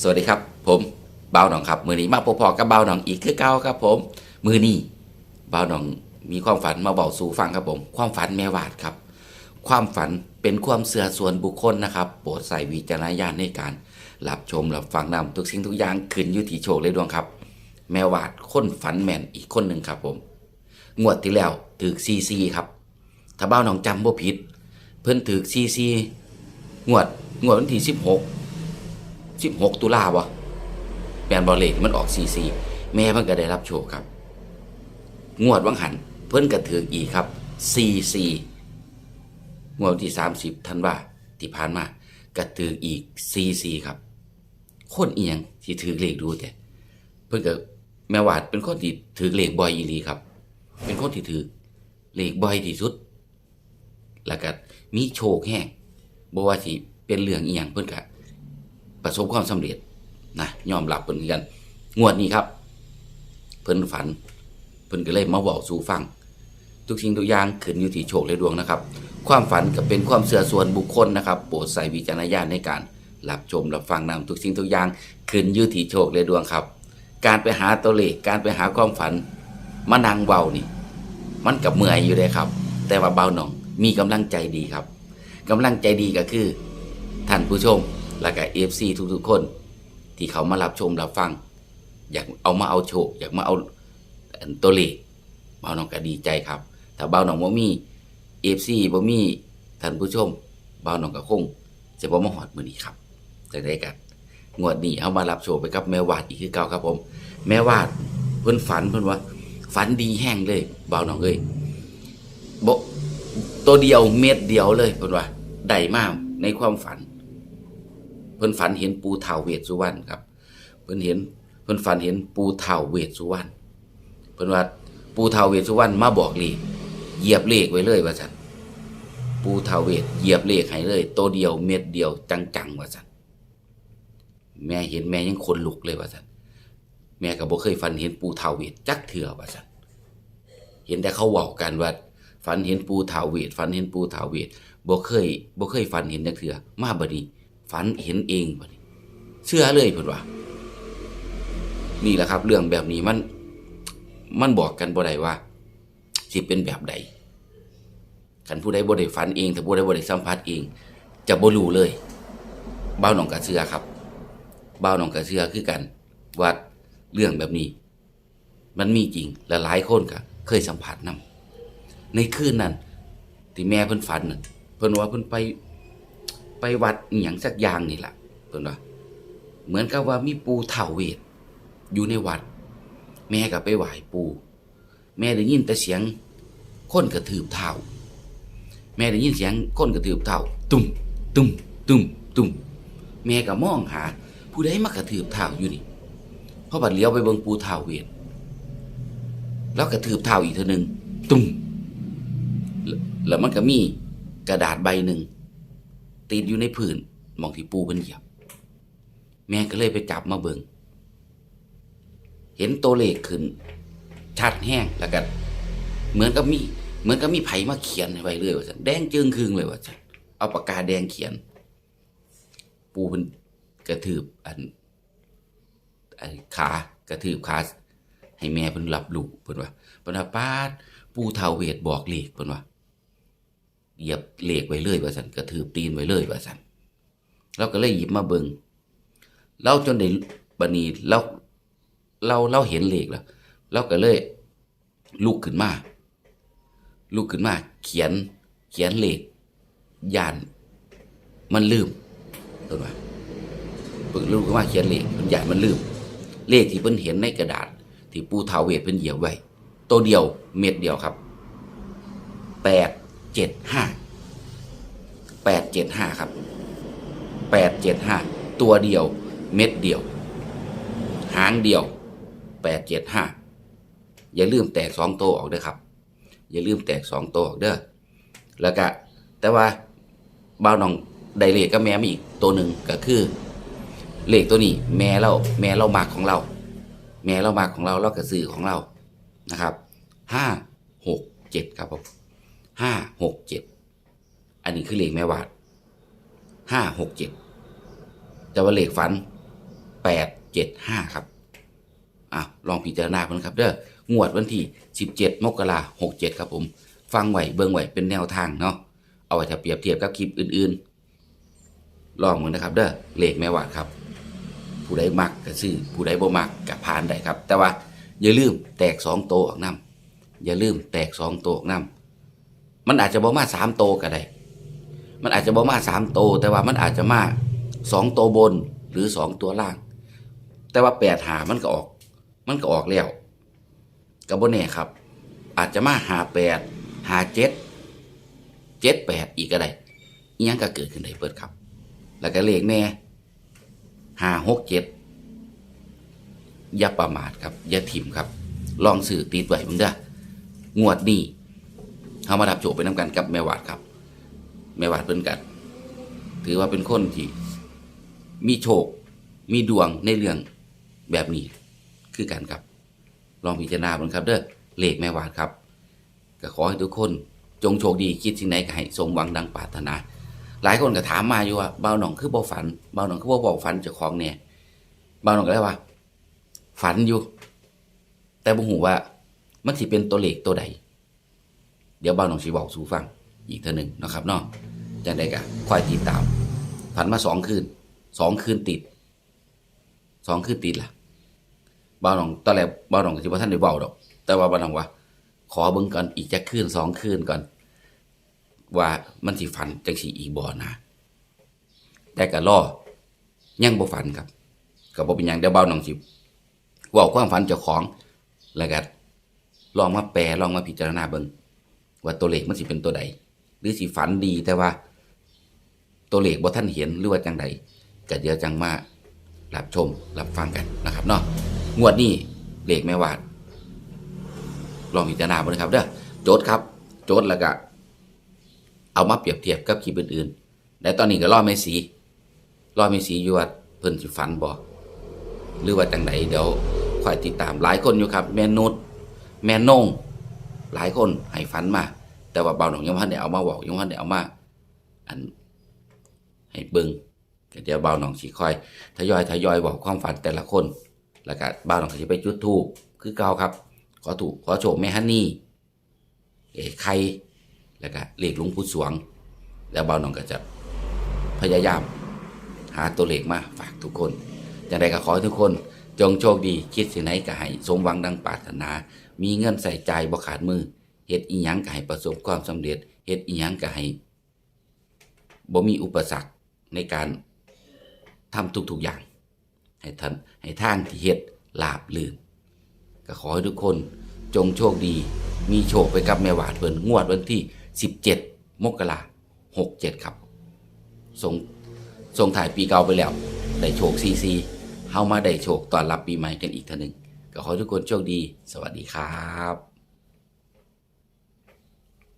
สวัสดีครับ ผมเบาหนองครับ มือนี้มาพบๆกับเบาหนองอีกคือเก่าครับ ผม มือนี้บ่าหนองมีความฝันมาบอกสู่ฟังครับผม ความฝันแม่วาดครับ ความฝันเป็นความเสื่อส่วนบุคคลนะครับ โปรดใส่วิจารณญาณในการรับชมรับฟังนำทุกสิ่งทุกอย่างขึ้นอยู่ที่โชคเลยดวงครับ แม่วาดคนฝันแม่นอีกคนหนึ่งครับ ผม งวดที่แล้วถือซีซีครับถ้าเบาหนองจำบ่ผิด เพิ่นถือซีซีงวดงวดวันที่สิบหก สิบหกตุลาวะแปนบอลเลขมันออกซีซีแม่เพิ่นก็ได้รับโชคครับ งวดวังหัน เพิ่นก็ถืออีกครับซีซีงวดที่สามสิบธันวาที่ผ่านมาก็ถืออีกซีซีครับ คนเอียงที่ถือเลขดูแต่เพิ่นก็แม่วาดเป็นคนที่ถือเลขบ่อยอีลีครับ เป็นคนที่ถือเลขบ่อยที่สุด แล้วก็มีโชคแห้งบ่ว่าสิเป็นเรื่องอีหยังเพิ่นก็ ประสบความสำเร็จนะยอมรับเพิ่นคือกัน งวดนี้ครับ เพิ่นฝัน เพิ่นก็เลยมาบอกสู่ฟัง ทุกสิ่งทุกอย่างขึ้นอยู่ที่โชคและดวงนะครับ ความฝันก็เป็นความเสื่อส่วนบุคคลนะครับ โปรดใส่วิจารณญาณในการรับชมรับฟังนำทุกสิ่งทุกอย่างขึ้นอยู่ที่โชคและดวงครับ การไปหาตัวเลขการไปหาความฝันมานั่งเบานี่ มันกับเมื่อยอยู่เลยครับ แต่ว่าเบาหน่องมีกำลังใจดีครับกำลังใจดีก็คือท่านผู้ชม และก็เอฟซีทุกๆคน ที่เขามารับชมรับฟัง อยากเอามาเอาโชคอยากมาเอาตัวเลขเบาหนองก็ดีใจครับ ถ้าเบาหนองบ่มีเอฟซีบ่มีท่านผู้ชมเบาหนองก็คงจะบ่มาหอดมือนี้ครับแต่ได้กันงวดนี้เอามารับโชคไปกับแม่วาดอีกคือเก่าครับผม แม่วาดเพิ่นฝันเพิ่นว่าฝันดีแห้งเลยเบาหนองเอ้ยบ่ตัวเดียวเม็ดเดียวเลยเพิ่นว่าได้มากในความฝัน พิ่นฝันเห็นปูเถาเวสสุวรรณครับ เพิ่นเห็นเพิ่นฝันเห็นปูเถาเวสสุวรรณเพิ่นว่าปูเถาเวสสุวรรณมาบอกเลขเหยียบเลขไว้เลยว่าซั่นปูเถาเวสเหยียบเลขให้เลยตัวเดียวเม็ดเดียวจังๆว่าซั่นแม่เห็นแม่ยังขนลุกเลยว่าซั่นแม่ก็บ่เคยฝันเห็นปูเถาเวสจักเถื่อว่าซั่นเห็นแต่เขาเว้ากันว่าฝันเห็นปูเถาเวสฝันเห็นปูเถาเวสบ่เคยบ่เคยฝันเห็นจักเถื่อมาบัดนี้ ฝันเห็นเองบัดนี้เชื่อเลยเพิ่นว่า นี่แหละครับ เรื่องแบบนี้มัน มันบอกกันบ่ได้ว่าสิเป็นแบบใดคันผู้ใดบ่ได้ฝันเอง ถ้าผู้ใดบ่ได้สัมผัสเอง จะบ่รู้เลยบ้าหนองกะเชือครับบ้าหนองกะเชือคือกันว่าเรื่องแบบนี้ มันมีจริงและหลายคนก็เคยสัมผัสนํในคืนนั้นที่แม่เพิ่นฝันน่ะเพิ่นว่าเพิ่นไป ไปวัดอหย่างสักอย่างนี่แหละเพิ่นว่าเหมือนกับว่ามีปูเถ่าเวทอยู่ในวัด แม่ก็ไปไหว้ปูแม่ได้ยินแต่เสียงคนกระถืบเท้าแม่ได้ยินเสียงคนกระถืบเท้าตุ้มตุ้มตุ้มตุ้มแม่ก็มองหา ผู้ใดมากระถืบเท้าอยู่นี่พอบัดเลี้ยวไปเบิ่งปูเถ่าเวทแล้วกระถืบเท้าอีกเทีนึงตุ้มแล้วแล้วมันก็มีกระดาษใบหนึ่ง ติดอยู่ในพื้นหมองที่ปูเพิ่นเหยียบ แม่ก็เลยไปจับมาเบิงเห็นตัวเลขขึ้นชัดแห้งแล้วก็เหมือนกับมี เหมือนกับมีไผมาเขียนไว้เลยว่าซั่นแดงจึงครึงเลยว่าซั่นเอาปากกาแดงเขียน ปูเพิ่นกระถืบอันขากระถืบขาให้แม่เพิ่นรับรู้เพิ่นว่าเพิ่นว่าป้าปูเทาเวทบอกเลขเพิ่นว่า เหยียบเหล็กไว้เลยว่าสันกระถือตีนไว้เลยว่าสันเราก็เลยหยิบมาเบิงเราจนได้บันีเราเราเราเห็นเหล็กแล้วเราก็เลยลุกขึ้นมาลุกขึ้นมา เขียนเขียนเหล็กยาน มันลืมเห็นไหมเพิ่งลุกขึ้นมาเขียนเหล็กมันยานมันลืม เลขที่เพิ่นเห็นในกระดาษ ที่ปูทาวเวทเพิ่นเหยียบไว้ ตัวเดียวเม็ดเดียวครับแปดเจ็ดห้า แปดเจ็ดห้าครับแปดเจ็ดห้าตัวเดียวเม็ดเดียว หางเดียวแปดเจ็ดห้าอย่าลืมแตกสองตัวออกเด้อครับ อย่าลืมแตกสองตัวออกเด้อแล้วก็แต่ว่าบ้าน้องไดเลขก็แม่มีอีกตัวหนึ่งก็คือเลขตัวนี้ แม่เราแม่เรามากของเรา แม่เรามากของเราเรากระซื้อของเรานะครับห้าหกเจ็ดครับผมห้าหกเจ็ด อันนี้คือเลขแม่วาดห้าหกเจ็ดแต่ว่าเลขฝันแปดเจ็ดห้าครับอะลองพิจารณากันครับเด้องวดวันที่สิบเจ็ดมกราหกเจ็ดครับผม ฟังไหวเบิ่งไหวเป็นแนวทางเนาะเอาไว้ถ้าเปรียบเทียบกับคลิปอื่นๆ ลองมึงนะครับ เด้อเลขแม่วาดครับ ผู้ใดมักก็ซื้อผู้ใดบ่มักก็ผ่านได้ครับ แต่ว่าอย่าลืมแตกสองโตวออกนำอย่าลืมแตกสองโตวออกนำมันอาจจะบ่มาสามโตวก็ได้ มันอาจจะบ่มาสามโต แต่ว่ามันอาจจะมาสองโตบนหรือสองตัวล่าง แต่ว่าแปดหามันก็ออก มันก็ออกแล้วก็บ่แน่ครับ อาจจะมาหาแปดหาเจ็ดเจ็ดแปดอีกก็ได้อิหยังก็เกิดขึ้นได้เปิดครับ แล้วก็เลขแน่หาหกเจ็ดอย่าประมาทครับอย่าถิ่มครับ ลองสื่อติดไว้มึงเด้องวดนี้เขามาดับโจไปน้ำกันกับแม่วาดครับ แม่วาดเพิ่นกันถือว่าเป็นคนที่ มีโชค มีดวงในเรื่องแบบนี้ คือกันครับ ลองพิจารณาบิ่งครับ เด้อเลขแม่วาดครับ ก็ขอให้ทุกคน จงโชคดีคิดสิ่งไหนก็ให้สมหวังดังปรารถนา หลายคนก็ถามมาอยู่ว่าเบาหนองคือบ่ฝันเบาหนองคือบ่บอกฝันเจ้าของเนี่ยเบาหนองก็เลยว่า ฝันอยู่ แต่บ่ฮู้ว่า มันสิเป็นตัวเลขตัวใด เดี๋ยวเบาหนองสิบอกสู่ฟัง อีกเท่านึงนะครับเนาะจังได๋ก็คอยติดตามฝันมาสองคืนสองคืนติดสองคืนติดล่ะเบานหนองตอนแรกเบานหนองก็สิบ่ทันได้เว้าดอก แต่ว่าเบานหนองว่า ขอเบิ่งก่อนอีกจักคืนสองคืนก่อน ว่ามันสิฝันจังสีอีบ่นะแต่ก็รอยังบ่ฝันครับก็บ่เป็นหยังเดี๋ยวเบาหนองสิเว้าความฝันเจ้าของแล้วก็ลองมาแปลลองมาพิจารณาเบิ่งว่าตัวเลขมันสิเป็นตัวใด หรือสิฝันดีแต่ว่า ตัวเลขบ่ท่านเห็นหรือว่าจังใดก็เดี๋ยวจังมารับชมรับฟังกันนะครับเนาะงวดนี้เลขแม่วาด ลองพิจารณาดูนะครับเด้อโจทย์ครับ โจทย์แล้วก็เอามาเปรียบเทียบกับคลิปอื่นๆและตอนนี้ก็รอไม่สีรอไม่สีอยู่ว่าเพิ่นสิฝันบ่หรือว่าจังไดเดี๋ยวคอยติดตามหลายคนอยู่ครับ แม่นุชแม่นงหลายคนให้ฝันมา แต่ว่าเบาหนองยังพันได้เอามาบอกยังพันได้เอามาอันให้เบิงก็เดี๋ยวเบาหนองสิคอยทยอยทยอยบอกความฝันแต่ละคน แล้วก็เบาหนองก็สิไปจุดธูปคือเก่าครับ ขอถูกขอโชคแม่ฮันนี่เอกไข่แล้วก็เลขหลุงผู้สวง แล้วเบาหนองก็จะพยายาม หาตัวเลขมาฝากทุกคนอย่างไรก็ขอให้ทุกคนจงโชคดีคิดสิ่งไหนก็ให้สมหวังดังปรารถนา มีเงินใส่ใจบ่ขาดมือ เฮ็ดอีหยังก็ให้ประสบความสำเร็จเฮ็ดอีหยังก็ให้บ่มีอุปสรรคในการทำทุกๆอย่าง ให้ท่านให้ทางที่เฮ็ดลาบลื่นก็ขอให้ทุกคนจงโชคดี มีโชคไปกับแม่หวาดเพิ่นงวดวันที่ 17 มกราหกเจ็ดครับส่งส่งถ่ายปีเก่าไปแล้ว ได้โชคซีซีเฮามาได้โชคตอนรับปีใหม่กันอีกเท่านึง ก็ขอให้ทุกคนโชคดี สวัสดีครับ